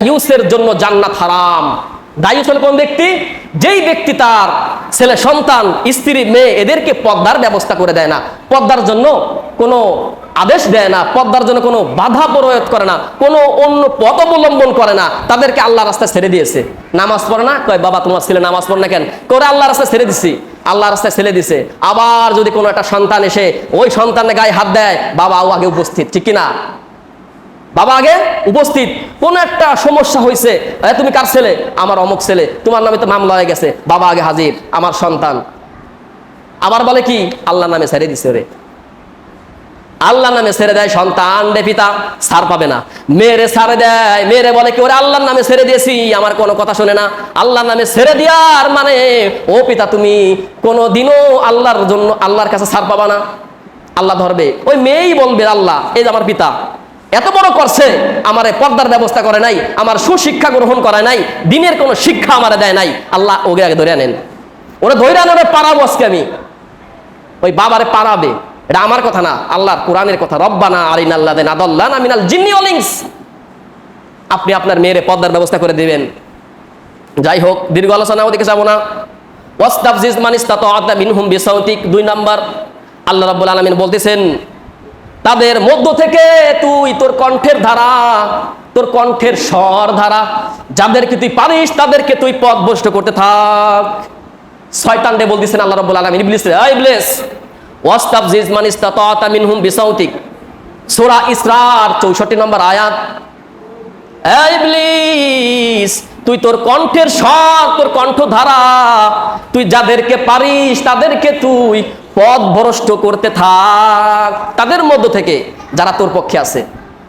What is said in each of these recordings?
দায়ুসের জন্য জান্নাত হারাম। দায়ুস হল কোন ব্যক্তি? যেই ব্যক্তি তার ছেলে, সন্তান, স্ত্রী, মেয়ে এদেরকে পদ্মার ব্যবস্থা করে দেয় না পদ্মার জন্য কোনো আদেশ দেয় না পদ্মার জন্য কোনো বাধা প্রয়োগ করে না, কোনো অন্য পথ অবলম্বন করে না, তাদেরকে আল্লাহ রাস্তায় ছেড়ে দিয়েছে। নামাজ পড়ে না? কয়, বাবা, তোমার ছেলে নামাজ পড়ে না কেন? করে আল্লাহ রাস্তায় ছেড়ে দিছি আল্লাহ রাস্তায় ছেড়ে দিছে। আবার যদি কোনো একটা সন্তান এসে, ওই সন্তানের গায়ে হাত দেয়, বাবা ও আগে উপস্থিত, ঠিক কিনা? বাবা আগে উপস্থিত। কোন একটা সমস্যা হয়েছে তুমি কার ছেলে? আমার অমুক ছেলে। তোমার নামে তো মামলা হয়ে গেছে। বাবা আগে হাজির, আমার সন্তান। আবার বলে কি? আল্লাহ নামে ছেড়ে দিছে রে আল্লাহ নামে ছেড়ে দেয় সন্তান রে পিতা সার পাবে না। মেয়েরে সারে দেয়, মেয়েরে বলে কি, ওরে আল্লাহর নামে ছেড়ে দিয়েছি, আমার কোনো কথা শুনে না। আল্লাহর নামে ছেড়ে দেওয়ার মানে ও পিতা তুমি কোনো দিনও আল্লাহর জন্য, আল্লাহর কাছে ছাড় পাবা না। আল্লাহ ধরবে। ওই মেয়েই বলবে আল্লাহ, এই যে আমার পিতা এত বড় করছে, আমার পর্দার ব্যবস্থা করে নাই, আমার সুশিক্ষা গ্রহণ করে নাই, দিনের কোনো শিক্ষা আমার দেয় নাই। আল্লাহ ওকে আগে ধরে আনেন ওরা ধরে আনে, ওরা পারাবো আজকে আমি। ওই বাবারে পারাবে, এটা আমার কথা না, আল্লাহর কোরআনের কথা। রব্বানা আলিন আল্লাহ দেন আদল্লাহ মিনাল জিন্নি অলিংস আপনি আপনার মেয়েরে পর্দার ব্যবস্থা করে দিবেন। যাই হোক, দীর্ঘ আলোচনা, ওদিকে যাব না। ওয়াস্তাফজিজ মানিস্তা তো আদা মিনহুম বিসাউতিক, দুই নাম্বার। আল্লাহ রাব্বুল আলামিন বলতেছেন তাদের মধ্য থেকে তুই তোর কণ্ঠের ধারা, তোর কণ্ঠের স্বর ধারা, যাদেরকে তুই পারিস, তাদেরকে তুই পথ ভ্রষ্ট করতে থাক। শয়তান রে বলতেছেন আল্লাহ রাব্বুল আলামিন, ইবলিস রে ইবলিস। ওয়াস্তাফজিজ মান ইসতাতা মিনহুম বিসাউতিক। সূরা ইসরার 64 নম্বর আয়াত। ইবলিস, তুই তোর কণ্ঠের স্বর, তোর কণ্ঠ ধারা তুই যাদেরকে পারিস, তাদেরকে তুই পথ ভ্রষ্ট করতে থাক। তাদের মধ্য থেকে যারা তোর পক্ষে আছে।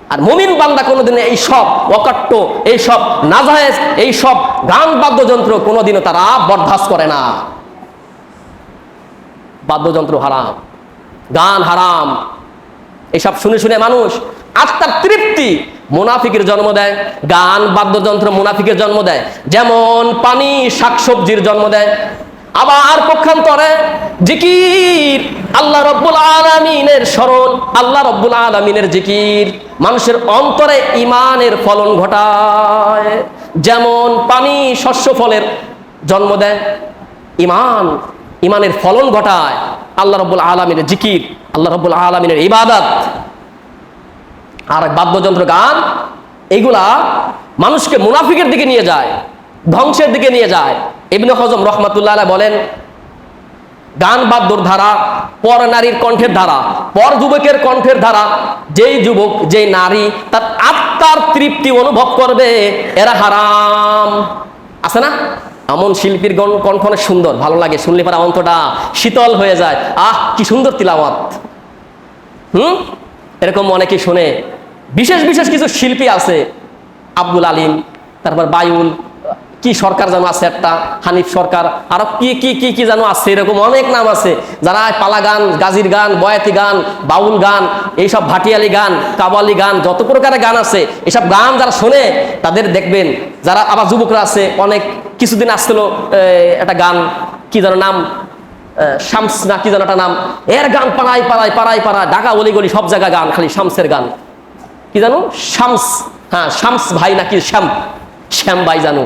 আর মুমিন বান্দা কোনোদিন এই সব অকাট্য, এই সব নাজায়েজ, এই সব গান বাদ্যযন্ত্র কোনোদিনও তারা বরদাস করে না। বাদ্যযন্ত্র হারাম, গান হারাম। এসব শুনে শুনে মানুষ আত্মার তৃপ্তি, মুনাফিকের জন্ম দেয়। গান বাদ্যযন্ত্র মুনাফিকের জন্ম দেয়। যেমন পানি, শাকসবজির জন্ম দেয়। আবার পক্ষান্তরে জিকির। আল্লাহ রব্বুল আলমিনের স্মরণ, আল্লাহ রব্বুল আলমিনের জিকির। মানুষের অন্তরে ইমানের ফলন ঘটায়। যেমন পানি শস্য ফলের জন্ম দেয় ইমান ইমানের ফলন ঘটায়। আল্লাহ রব্বুল আলমিনের জিকির, আল্লাহ রব্বুল আলমিনের ইবাদত। আর বাদ্যযন্ত্র গান, এগুলা মানুষকে মুনাফিকের দিকে নিয়ে যায়, ধ্বংসের দিকে নিয়ে যায়। ইবনে হজম রহমাতুল্লাহ বলেন গান বাদ্যর ধারা, পর নারীর কণ্ঠের ধারা, পর যুবকের কণ্ঠের ধারা, যেই যুবক, যেই নারী, তার আত্মার তৃপ্তি অনুভব করবে, এরা হারাম। আছে না? এমন শিল্পীর কণ্ঠ অনেক সুন্দর, ভালো লাগে, শুনলে পরে অন্তটা শীতল হয়ে যায়। আহ, কি সুন্দর তিলাওয়াত। হুম? এরকম অনেকে শোনে। বিশেষ বিশেষ কিছু শিল্পী আছে, আব্দুল আলিম, তারপর বায়ুল কি সরকার যেন আছে একটা? হানিফ সরকার। আরও কি কি কি কি যেন আছে? এরকম অনেক নাম আছে। যারা পালা গান, গাজির গান, বয়াতি গান, বাউল গান, এইসব ভাটিয়ালি গান, কাবালি গান, যত প্রকারের গান আছে, এসব গান যারা শোনে, তাদের দেখবেন যারা আবার যুবকরা আছে, অনেক কিছুদিন আসছিল একটা গান, কি যেন নাম শামস না কি যেন একটা নাম, এর গান পাড়ায় পাড়ায় পাড়ায় পাড়ায় ঢাকা অলি গলি সব জায়গায় গান, খালি শামসের গান। কি জানো? শামস হ্যাঁ শামস ভাই নাকি শ্যাম শ্যাম ভাই জানো।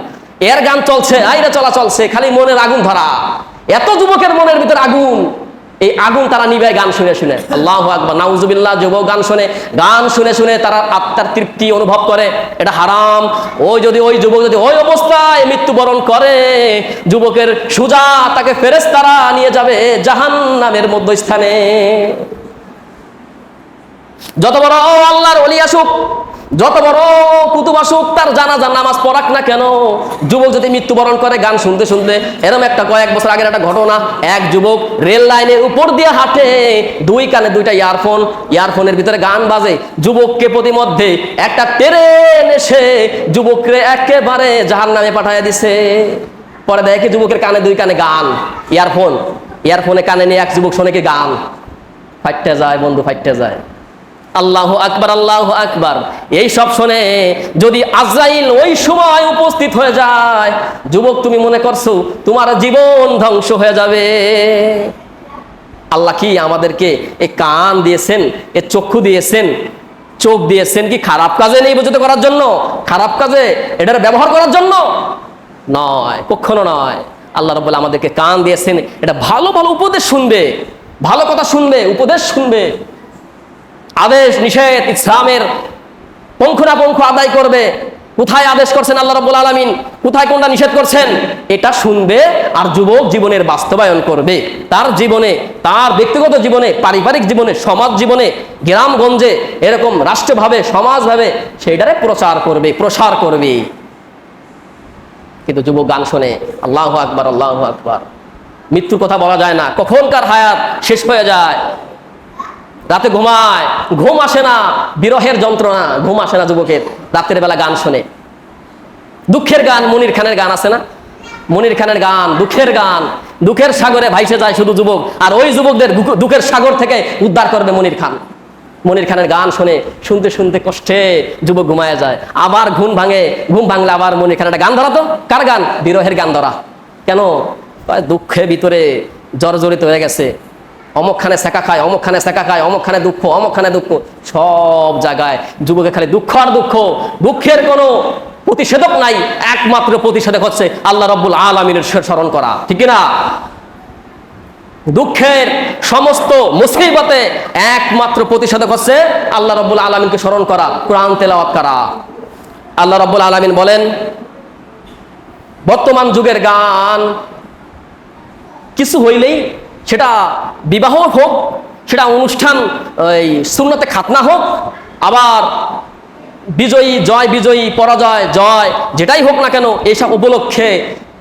এর গান চলছে, আইরে চলা চলছে, খালি মনের আগুন ধরা। এত যুবকের মনের ভিতর আগুন, এই আগুন তারা নিবে গান শুনে শুনে। আল্লাহ আকবর, নাউজুবিল্লাহ যুবক গান শুনে গান শুনে শুনে তারা আত্মার তৃপ্তি অনুভব করে, এটা হারাম। ওই যদি ওই যুবক যদি ওই অবস্থায় মৃত্যুবরণ করে, যুবকের সুজা তাকে ফেরেস তারা নিয়ে যাবে জাহান নামের মধ্যস্থানে। যত বড় আল্লাহর অলি আসুক যত বড় কুতুব আসুক, তার জানাজা নামাজ পড়াক না কেন? যুবক যদি মৃত্যুবরণ করে গান শুনতে শুনতে এরকম একটা কয়েক বছর আগের একটা ঘটনা, এক যুবক রেল লাইনের উপর দিয়ে হাঁটে, দুই কানে দুইটা ইয়ারফোন, ইয়ারফোনের ভিতরে গান বাজে, যুবককে প্রতিমধ্যে একটা ট্রেন এসে যুবককে একেবারে জাহান নামে পাঠাইয়া দিছে। পরে দেখে যুবকের কানে দুই কানে গান, ইয়ারফোন, ইয়ারফোনে কানে নিয়ে এক যুবক শোনে কি গান? ফাইটতে যায় বন্ধু ফাইটতে যায়। আল্লাহ আকবার আল্লাহ আকবার। এই সব শুনে যদি আজরাইল ওই সময় উপস্থিত হয়ে যায়, যুবক তুমি মনে করছ তোমার জীবন ধ্বংস হয়ে যাবে। আল্লাহ কি আমাদেরকে এ কান দিয়েছেন, এ চক্ষু দিয়েছেন, চোখ দিয়েছেন কি খারাপ কাজে নিয়োজিত করার জন্য? খারাপ কাজে? এটার ব্যবহার করার জন্য? নয়, কখনো নয়। আল্লাহ রব্বুল আমাদেরকে কান দিয়েছেন, এটা ভালো ভালো উপদেশ শুনবে, ভালো কথা শুনবে, উপদেশ শুনবে। আদেশ, নিষেধ ইসলামের পঙ্খনাপঙ্খ আদায় করবে। কোথায় আদেশ করছেন আল্লাহ রাব্বুল আলামিন? কোথায় কোনটা নিষেধ করছেন? এটা শুনবে আর যুবক জীবনের বাস্তবায়ন করবে। তার জীবনে, তার ব্যক্তিগত জীবনে, পারিবারিক জীবনে, সমাজ জীবনে, গ্রামগঞ্জে এরকম রাষ্ট্রভাবে, সমাজভাবে সেইটারে প্রচার করবে, প্রসার করবে। কিন্তু যুবক গান শোনে, আল্লাহ আকবার আল্লাহ আকবার। মৃত্যুর কথা বলা যায় না। কখনকার হায়াত শেষ হয়ে যায়। রাতে ঘুমায়। ঘুম আসে না, বিরহের যন্ত্রণা, ঘুম আসে না যুবকের। রাতের বেলা গান শোনে। দুঃখের গান, মনির খানের গান আছে না? মনির খানের গান, দুঃখের গান। দুঃখের সাগরে ভাইসে যায় শুধু যুবক। আর ওই যুবকদের দুঃখের সাগর থেকে উদ্ধার করবে মনির খান। মনির খানের গান শুনে, শুনতে শুনতে কষ্টে যুবক ঘুমায় যায়। আবার ঘুম ভাঙে, ঘুম ভাঙলে আবার মনির খানের গান ধরা তো? কার গান? বিরহের গান ধরা। কেন? দুঃখের ভিতরে জর্জরিত হয়ে গেছে। অমুকখানে শেখা খায়, অমুকখানে শেখা খায়, অমুকখানে দুঃখ অমুকখানে দুঃখ। সব জায়গায় যুবকের খালি দুঃখ আর দুঃখ। দুঃখের কোনো প্রতিষেধক নাই, একমাত্র প্রতিষেধক হচ্ছে আল্লাহ রব্বুল আলমিনের স্মরণ করা, ঠিক না দুঃখের সমস্ত মুসিবতে একমাত্র প্রতিষেধক হচ্ছে আল্লাহ রব্বুল আলমিনকে স্মরণ করা, কোরআন তেলাওয়াত করা। আল্লাহ রব্বুল আলমিন বলেন, বর্তমান যুগের গান কিছু হইলেই সেটা বিবাহ হোক, সেটা অনুষ্ঠান ওই শূন্যতে খাতনা হোক, আবার বিজয়ী, জয় বিজয়ী, পরাজয়, জয়, যেটাই হোক না কেন এইসব উপলক্ষে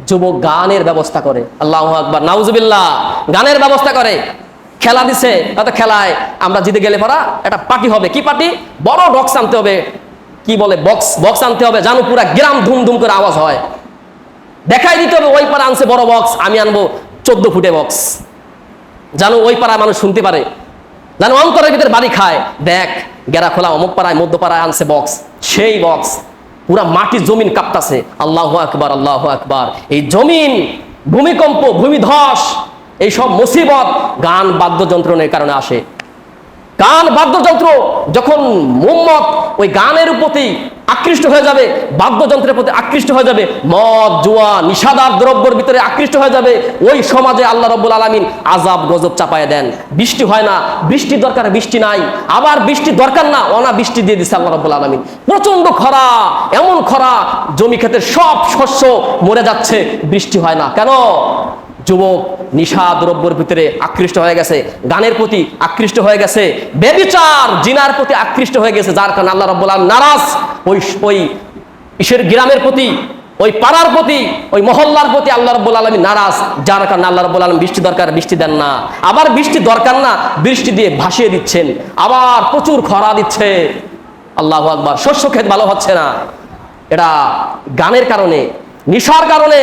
যুবক গানের ব্যবস্থা করে। আল্লাহ আকবর, নাউজুবিল্লাহ, গানের ব্যবস্থা করে। খেলা দিছে, তাতে খেলায় আমরা জিতে গেলে পরা একটা পার্টি হবে। কি পার্টি? বড় বক্স আনতে হবে। কি বলে? বক্স বক্স আনতে হবে জানো পুরা গ্রাম ধুম ধুম করে আওয়াজ হয়। দেখাই দিতে হবে, ওই পাড়া আনছে বড় বক্স, আমি আনব চোদ্দ ফুটে বক্স। জানো ওই পাড়ায় মানুষ শুনতে পারে। জানো অন্তরের ভিতরে বাড়ি খায়। দেখ, গেরা খোলা অমুক পাড়ায় মধ্য পাড়ায় আনছে বক্স সেই বক্স পুরা মাটি জমিন কাঁপতাছে। আল্লাহ আকবার আল্লাহ আকবার। এই জমিন, ভূমিকম্প, ভূমিধস, এইসব মুসিবত গান, বাদ্যযন্ত্রণের কারণে আসে। গান বাদ্যযন্ত্র যখন মোহাম্মদ ওই গানের প্রতি আকৃষ্ট হয়ে যাবে, বাদ্যযন্ত্রের প্রতি আকৃষ্ট হয়ে যাবে, মদ, জুয়া, নিষাদার দ্রব্যর ভিতরে আকৃষ্ট হয়ে যাবে, ওই সমাজে আল্লাহ রব্বুল আলমিন আজাব গজব চাপায় দেন। বৃষ্টি হয় না বৃষ্টি দরকার, বৃষ্টি নাই। আবার বৃষ্টি দরকার না অনা বৃষ্টি দিয়ে দিচ্ছে আল্লাহ রব্বুল আলমিন। প্রচণ্ড খরা, এমন খরা, জমি ক্ষেতের সব শস্য মরে যাচ্ছে, বৃষ্টি হয় না। কেন? যুবক নিশা দ্রব্যের ভিতরে আকৃষ্ট হয়ে গেছে, গানের প্রতি আকৃষ্ট হয়ে গেছে, বেবিচার জিনার প্রতি আকৃষ্ট হয়ে গেছে, যার কারণে আল্লাহ রব্বুল নারাজ। ওই ওই ইসের গ্রামের প্রতি, ওই পাড়ার প্রতি, ওই মহল্লার প্রতি আল্লাহ রব্বুল আলমী নারাজ, যার কারণে আল্লাহ রব্বুল আলম বৃষ্টি দরকার, বৃষ্টি দেন না। আবার বৃষ্টি দরকার না, বৃষ্টি দিয়ে ভাসিয়ে দিচ্ছেন, আবার প্রচুর খরা দিচ্ছে। আল্লাহ আকবার, শস্য ক্ষেত ভালো হচ্ছে না। এটা গানের কারণে নিশার কারণে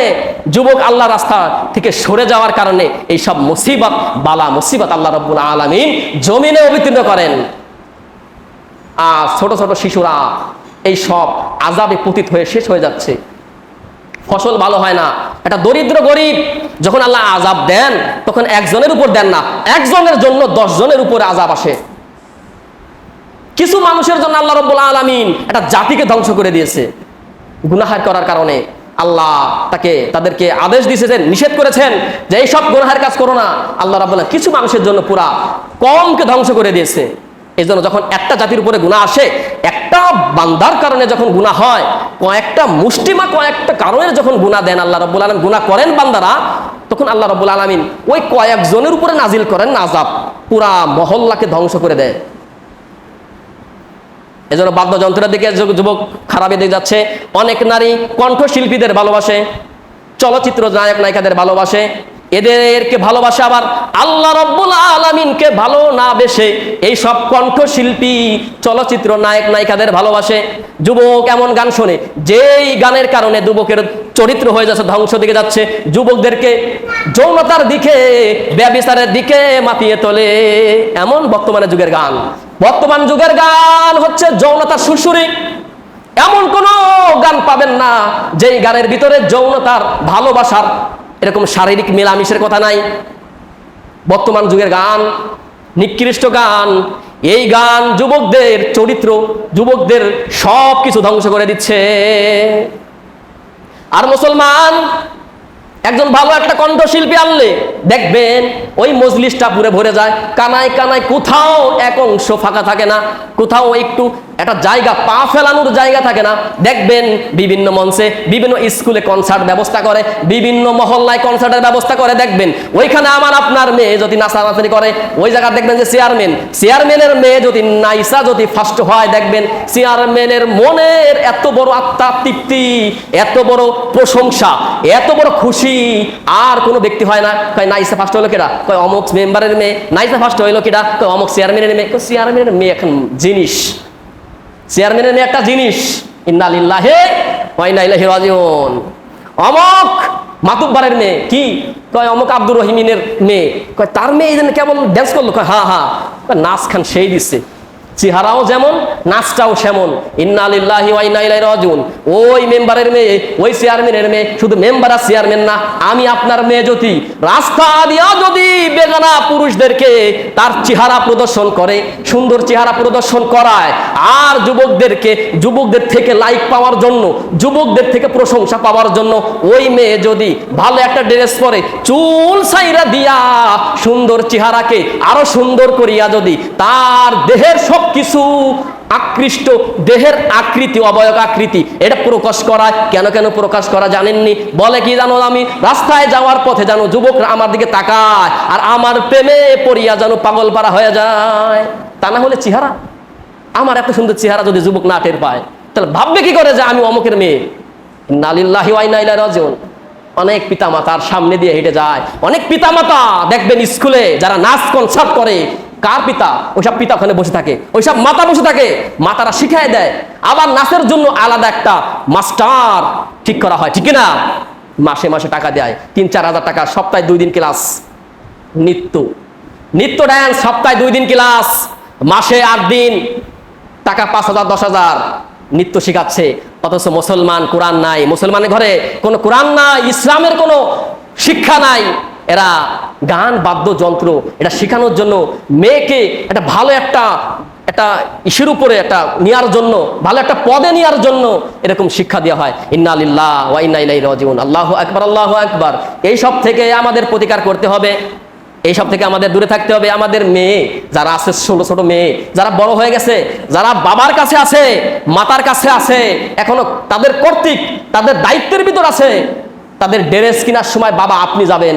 যুবক আল্লাহ রাস্তা থেকে সরে যাওয়ার কারণে এই সব মুসিবত, বালা মুসিবত আল্লাহ রব্বুল আলমিন জমিনে অবতীর্ণ করেন। আর ছোট ছোট শিশুরা এই সব আজাবে পতিত হয়ে শেষ হয়ে যাচ্ছে। ফসল ভালো হয় না। একটা দরিদ্র গরিব যখন আল্লাহ আজাব দেন, তখন একজনের উপর দেন না। একজনের জন্য জনের উপরে আজাব আসে। কিছু মানুষের জন্য আল্লাহ রব্বুল আলমিন একটা জাতিকে ধ্বংস করে দিয়েছে। গুনাহার করার কারণে। আল্লাহ তাকে, তাদেরকে আদেশ দিয়েছেন নিষেধ করেছেন যে এই সব গুনাহার কাজ করো না। আল্লাহ রাবুল্লাহ কিছু মানুষের জন্য পুরা কমকে ধ্বংস করে দিয়েছে। এই জন্য যখন একটা জাতির উপরে গুণা আসে, একটা বান্দার কারণে যখন গুণা হয়, কয়েকটা মুষ্টিমা, কয়েকটা কারণের যখন গুণা দেন, আল্লাহ রব্বুল আলম গুণা করেন বান্দারা, তখন আল্লাহ রব্বুল আলমিন ওই কয়েকজনের উপরে নাজিল করেন নাজাব পুরা মহল্লাকে ধ্বংস করে দেয়। এজন্য বাদ্যযন্ত্রের দিকে যুব- যুবক খারাপের দিকে যাচ্ছে। অনেক নারী কণ্ঠশিল্পীদের ভালোবাসে, চলচ্চিত্র নায়ক নায়িকাদের ভালোবাসে। এদেরকে ভালোবাসে আবার আল্লাহ রব্বুল আলমিনকে ভালো না বেসে এই সব কণ্ঠশিল্পী, চলচ্চিত্র নায়ক নায়িকাদের ভালোবাসে। যুবক এমন গান শোনে, যেই গানের কারণে যুবকের চরিত্র হয়ে যাচ্ছে, ধ্বংস দিকে যাচ্ছে। যুবকদেরকে যৌনতার দিকে, ব্যবিচারের দিকে মাতিয়ে তোলে। এমন বর্তমানে যুগের গান। বর্তমান যুগের গান হচ্ছে যৌনতার সুরসুরি। এমন কোন গান পাবেন না যেই গানের ভিতরে যৌনতার ভালোবাসার এরকম শারীরিক মেলামিশের কথা নাই। বর্তমান যুগের গান, নিকৃষ্ট গান, এই গান যুবকদের চরিত্র, যুবকদের সব কিছু ধ্বংস করে দিচ্ছে। আর মুসলমান একজন ভালো একটা কণ্ঠশিল্পী আনলে, দেখবেন ওই মজলিসটা পুরে ভরে যায়। কানায় কানায় কোথাও এক অংশ ফাঁকা থাকে না, কোথাও একটু একটা জায়গা পা ফেলানোর জায়গা থাকে না। দেখবেন বিভিন্ন মঞ্চে বিভিন্ন স্কুলে কনসার্ট ব্যবস্থা করে, বিভিন্ন মহল্লায় কনসার্টের ব্যবস্থা করে, দেখবেন। ওইখানে আমার আপনার মেয়ে যদি নাচানাচানি করে, ওই জায়গা দেখবেন যে চেয়ারম্যান চেয়ারম্যানের মেয়ে যদি নাইসা যদি ফার্স্ট হয়, দেখবেন চেয়ারম্যানের মনের এত বড় আত্মা তৃপ্তি, এত বড় প্রশংসা, এত বড় খুশি। আর কোনো ব্যক্তি হয় না, কয় নাইসা ফার্স্ট হলো কেটা কয় অমুক মেম্বারের মেয়ে, নাইসা ফার্স্ট হইল কেটা কয় অমুক চেয়ারম্যানের মেয়ে চেয়ারম্যানের মেয়ে এখন জিনিস। চেয়ারম্যানের মেয়ে একটা জিনিস, ইন্নালিল্লাহে ওয়াইনাইলাহি রাজিউন। অমক মাতুব্বারের মেয়ে, কি? কয়, অমক আব্দুর রহিমিনের মেয়ে। কয়, তার মেয়ে কেমন ড্যান্স করল? কয়, হা কয়, নাচ খান সেই দিচ্ছে চেহারাও যেমন, নাচটাও সেমন। ইন্নালিল্লাহি ওই মেম্বারের মেয়ে, ওই চেয়ারম্যানের মেয়ে, শুধু মেম্বার আর চেয়ারম্যান না, আমি আপনার মেয়ে যদি রাস্তা দিয়া যদি বেগানা পুরুষদেরকে তার চেহারা প্রদর্শন করে, সুন্দর চেহারা প্রদর্শন করায়, আর যুবকদেরকে, যুবকদের থেকে লাইক পাওয়ার জন্য, যুবকদের থেকে প্রশংসা পাওয়ার জন্য, ওই মেয়ে যদি ভালো একটা ড্রেস পরে চুল সাইরা দিয়া সুন্দর চেহারাকে আরও সুন্দর করিয়া যদি তার দেহের সব কিছু আকৃষ্ট, দেহের আকৃতি অবয়ব আকৃতি এটা প্রকাশ করা কেন কেন প্রকাশ করা জানেননি? বলে কি জানো আমি? রাস্তায় যাওয়ার পথে জানো যুবকরা আমার দিকে তাকায় আর আমার প্রেমে পড়িয়া যেন পাগল পারা হয়ে যায়। তা না হলে চেহারা? আমার এত সুন্দর চেহারা যদি যুবক না টের পায়, তাহলে ভাববে কি করে যে আমি অমুকের মেয়ে? নালিল্লাহি ওয়াইনাইলা রাজিউন। অনেক পিতামাতার তার সামনে দিয়ে হেঁটে যায়। অনেক পিতামাতা দেখবেন স্কুলে যারা নাচ কনসার্ট করে কার পিতা? ওইসব পিতা ওখানে বসে থাকে। ওইসব মাতা বসে থাকে। মাতারা শিখায় দেয়। আবার নাচের জন্য আলাদা একটা মাস্টার ঠিক করা হয়, ঠিক না মাসে মাসে টাকা দেয়। তিন, চার হাজার টাকা, সপ্তাহে দুই দিন ক্লাস। নৃত্য। নৃত্য ড্যান্স সপ্তাহে দুই দিন ক্লাস। মাসে আট দিন। টাকা পাঁচ হাজার, দশ হাজার। নৃত্য শেখাচ্ছে। অথচ মুসলমান কোরআন নাই। মুসলমানের ঘরে কোনো কোরআন নাই, ইসলামের কোনো শিক্ষা নাই। এরা গান, বাদ্যযন্ত্র, এটা শেখানোর জন্য মেয়েকে একটা ভালো একটা একটা ইসের উপরে একটা নেওয়ার জন্য, ভালো একটা পদে নেওয়ার জন্য এরকম শিক্ষা দেওয়া হয়। ইন্না আলিল্লাহ ওয়া ইন্না রাজিউন। আল্লাহু আকবার আল্লাহু আকবার। এই সব থেকে আমাদের প্রতিকার করতে হবে। এইসব থেকে আমাদের দূরে থাকতে হবে। আমাদের মেয়ে, যারা আছে ছোট ছোট মেয়ে, যারা বড় হয়ে গেছে, যারা বাবার কাছে আছে, মাতার কাছে আছে, এখনও তাদের কর্তৃক, তাদের দায়িত্বের ভিতর আছে, তাদের ড্রেস কেনার সময় বাবা আপনি যাবেন।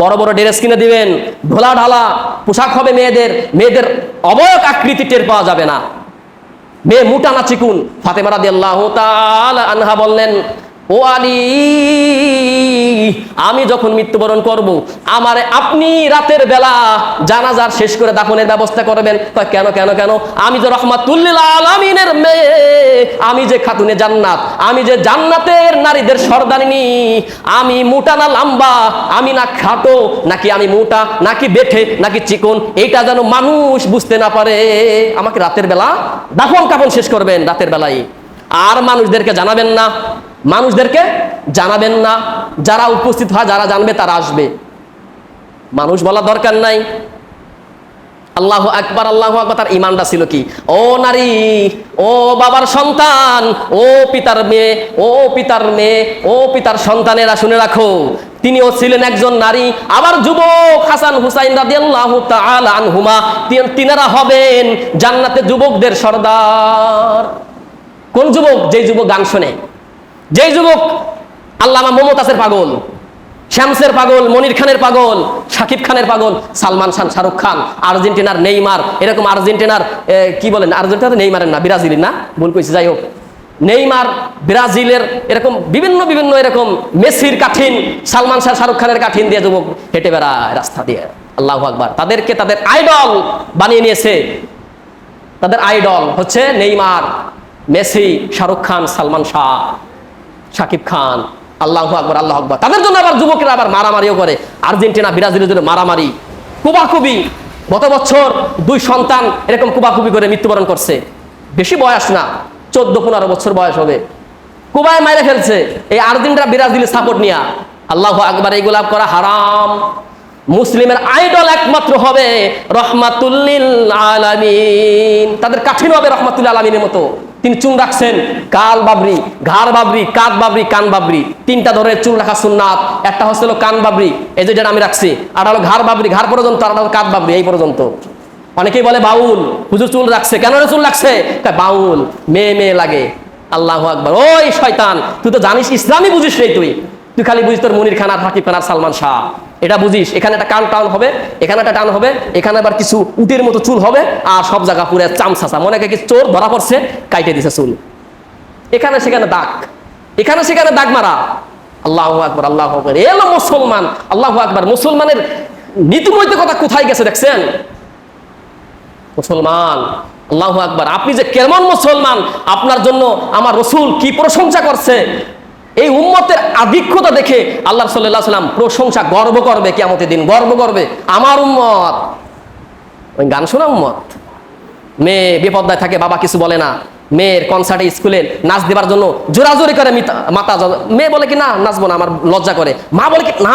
বড় বড় ড্রেস কিনে দিবেন ঢোলা ঢালা, পোশাক হবে মেয়েদের মেয়েদের অবয়ক আকৃতি টের পাওয়া যাবে না। মেয়ে মোটা না চিকুন, ফাতেমা রাদি আল্লাহ আনহা বললেন ও আলী, আমি যখন মৃত্যুবরণ করব, আমার আপনি রাতের বেলা জানাজার শেষ করে দাফনের ব্যবস্থা করবেন। কেন কেন কেন? আমি যে রহমাতুল্লিল আলামিনের মেয়ে, আমি যে খাতুনে জান্নাত, আমি যে জান্নাতের নারীদের সর্দারিনী, আমি মোটা না লম্বা, আমি না খাটো, নাকি আমি মোটা, নাকি বেঠে, নাকি চিকন এইটা যেন মানুষ বুঝতে না পারে। আমাকে রাতের বেলা দাফন কাফন শেষ করবেন, রাতের বেলায়। আর মানুষদেরকে জানাবেন না। মানুষদেরকে জানাবেন না, যারা উপস্থিত হয়, যারা জানবে তারা আসবে। মানুষ বলার দরকার নাই। আল্লাহ একবার আল্লাহ আকবার, তার ইমানটা ছিল কি? ও নারী, ও বাবার সন্তান, ও পিতার মেয়ে, ও পিতার মেয়ে, ও পিতার সন্তানেরা শুনে রাখো। তিনিও ছিলেন একজন নারী, আবার যুবক হাসান হুসাইন রাদিয়াল্লাহু তাআলা আনহুমা তিনারা হবেন জান্নাতে যুবকদের সর্দার। কোন যুবক? যেই যুবক গান শোনে। যেই যুবক আল্লামা মমতাজের পাগল শ্যামসের পাগল, মনির খানের পাগল শাকিব খানের পাগল, সালমান খান, শাহরুখ খান, আর্জেন্টিনার নেইমার, এরকম আর্জেন্টিনার কি বলেন আর্জেন্টিনা নেইমারের না, ব্রাজিলের না? ভুল কইছি, যাই হোক। নেইমার, ব্রাজিলের এরকম বিভিন্ন বিভিন্ন এরকম মেসির কাঠিন, সালমান শাহ, শাহরুখ খানের কাঠিন দিয়ে যুবক হেঁটে বেড়ায় রাস্তা দিয়ে। আল্লাহ আকবার। তাদেরকে তাদের আইডল বানিয়ে নিয়েছে। তাদের আইডল হচ্ছে নেইমার, মেসি, শাহরুখ খান, সালমান শাহ। শাকিব খান, আল্লাহ আকবর আল্লাহ আকবর। তাদের জন্য আবার যুবকেরা আবার মারামারিও করে। আর্জেন্টিনা, ব্রাজিলের জন্য মারামারি। কুবাকুবি। গত বছর দুই সন্তান এরকম কুবাকুবি করে মৃত্যুবরণ করছে। বেশি বয়স না, চোদ্দ, পনেরো বছর বয়স হবে। কুবায় মাইরে ফেলছে। এই আর্জেন্টিনা ব্রাজিলের সাপোর্ট নিয়া। আল্লাহ আকবার এইগুলা করা হারাম। মুসলিমের আইডল একমাত্র হবে রহমাতুল্লিল আলামিন। তাদের কাঠিন হবে রহমাতুল্লিল আলামিনের মতো। তিনি চুন রাখছেন কাল বাবরি, ঘাড় বাবরি, কাঁধ বাবরি, কান বাবরি। তিনটা ধরনের চুল রাখা সুন্নাত, একটা হচ্ছে হলো কান বাবরি, এই যেটা আমি রাখছি। আর হলো ঘাড় বাবরি, ঘাড় পর্যন্ত আর হলো কাঁধ বাবরি, এই পর্যন্ত। অনেকেই বলে, বাউল, হুজুর চুল রাখছে, কেন চুল রাখছে? বাউল, মেয়ে মেয়ে লাগে। আল্লাহ আকবার। ওই শয়তান, তুই তো জানিস ইসলামই বুঝিস রে তুই। তুই খালি বুঝিস তোর মনির খান আর হাকিব সালমান শাহ। এটা বুঝিস, এখানে একটা কান টান হবে, এখানে একটা টান হবে, এখানে আবার কিছু উটের মতো চুল হবে, আর সব জায়গা পুরো চামচাচা মনে কি চোর ধরা পড়ছে, কাইটে দিছে চুল। এখানে সেখানে দাগ। এখানে সেখানে দাগ মারা। আল্লাহ আকবর আল্লাহ আকবর। এলো মুসলমান, আল্লাহ আকবর। মুসলমানের নীতিমৈত্য কথা কোথায় গেছে দেখছেন? মুসলমান, আল্লাহ আকবার। আপনি যে কেমন মুসলমান, আপনার জন্য আমার রসুল কি প্রশংসা করছে? এই উম্মতের আধিক্যতা দেখে আল্লাহ সাল্লাহ সাল্লাম প্রশংসা গর্ব করবে কেমতের দিন গর্ব করবে। আমার উম্মত, ওই গান শোনা উম্মত? মেয়ে বিপদায় থাকে, বাবা কিছু বলে না। মেয়ের কনসার্টে স্কুলে নাচ দেবার জন্য জোরাজোরি করে মাতা মেয়ে বলে কি, না, নাচবো না, আমার লজ্জা করে। মা বলে কি, না